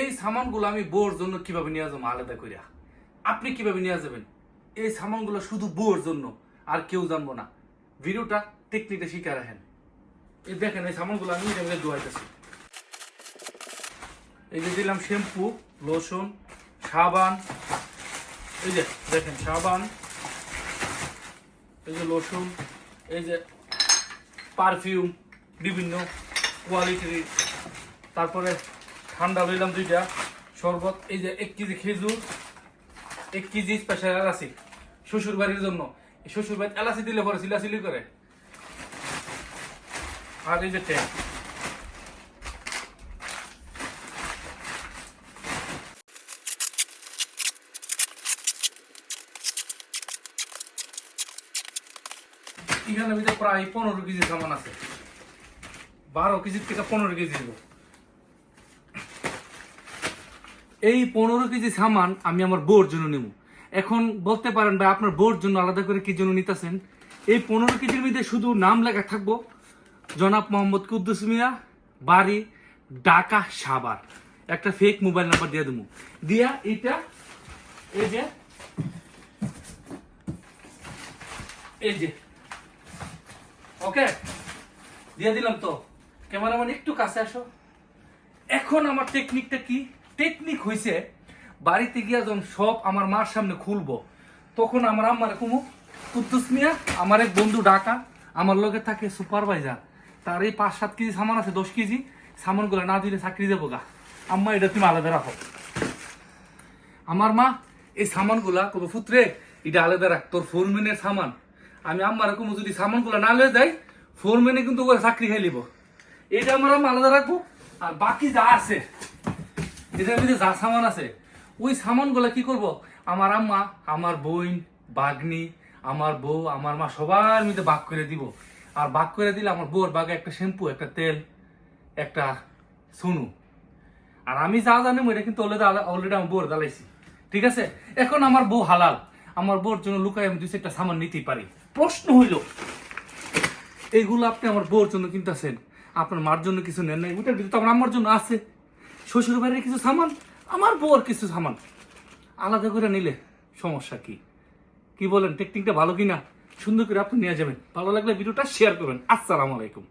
এই সামানগুলো আমি বউর জন্য কীভাবে নিয়ে যাব আলাদা করিয়া আপনি কীভাবে নিয়ে যাবেন? এই সামানগুলো শুধু বউর জন্য, আর কেউ জানব না। ভিডিওটা টেকনিকটা শিখে রাখেন। এই দেখেন, এই সামানগুলো আমি ধোয়াইতেছি এই যে দিলাম শ্যাম্পু, লোশন, সাবান। এই যে দেখেন, সাবান, এই যে লোশন, এই যে পারফিউম, বিভিন্ন কোয়ালিটির। তারপরে ঠান্ডা লইলাম দুইটা, শরবত, এই যে এক কেজি খেজুর, এক কেজি স্পেশাল এলাচি শ্বশুর বাড়ির জন্য। শ্বশুর বাড়িতে এলাচি দিলে পরে সিলাসিলি করে। আর এই যে ট্যাঙ্ক এখানে প্রায় পনেরো কেজি সামান আছে। বারো কেজির থেকে পনেরো কেজি দেবো এই পনেরো কেজি সামান আমি আমার বউর জন্য নেব। এখন বলতে পারেন ভাই, আপনার বউর জন্য আলাদা করে কি জন্য নিতেছেন? এই পনেরো কেজির মধ্যে শুধু নাম লেখা থাকব। জনাব মোহাম্মদ কুদ্দুস মিয়া, বাড়ি ঢাকা সাবার একটা ফেক মোবাইল নাম্বার দিয়ে দেবো। দিয়া এটা, এই যে এই যে, ওকে? দিয়ে দিলাম তো। ক্যামেরাম্যান, একটু কাছে আসো। এখন আমার টেকনিকটা কি? টেকনিক হইছে, বাড়িতে গিয়া যখন সব আমার মার সামনে খুলবো, তখন আমার আম্মার কুমু, কুদ্দুস মিয়া, আমার এক বন্ধু ডাকা, আমার লগে থাকে সুপারভাইজার তার এই পাঁচ সাত কেজি সামান আছে, দশ কেজি, সামানগুলো না দিলে চাকরি দেবো গা। আম্মা, এটা তুমি আলাদা রাখো। আমার মা, এই সামানগুলা কোনো পুত্রে এটা আলাদা রাখ, তোর ফোরম্যানের সামান। আমি আম্মার কমু, যদি সামানগুলা না লয়ে যাই ফোরম্যানে কিন্তু ওরা চাকরি খাই লিব এটা আমার আম্মা আলাদা রাখব, আর বাকি যা আছে এটার মধ্যে যা সামান আছে, ওই সামানগুলা কি করব? আমার আম্মা, আমার বোন, বাগনি, আমার বউ, আমার মা সবার মধ্যে ভাগ করে দিব। আর ভাগ করে দিলে আমার বউর বাগে একটা শ্যাম্পু, একটা তেল, একটা সুনু। আর আমি যা জানি এটা কিন্তু অলরেডি অলরেডি আমার বউর জ্বালাইছি। ঠিক আছে? এখন আমার বউ হালাল। আমার বউর জন্য লুকাই আমি দুই চারটা সামান নিতেই পারি। প্রশ্ন হইল, এইগুলো আপনি আমার বউর জন্য কিনতেছেন? আপনার মার জন্য কিছু নেন নাই? ওটার ভিতরে তো আমার আমার জন্য আছে। শ্বশুর বাড়ির কিছু সামান? আমার বউর কিছু সামান। আলাদা করে নিলে সমস্যা কি? কি বলেন, টেকনিকটা ভালো কিনা? সুন্দর করে আপনি নিয়ে যাবেন। ভালো লাগলে ভিডিওটা শেয়ার করবেন। আসসালামু আলাইকুম।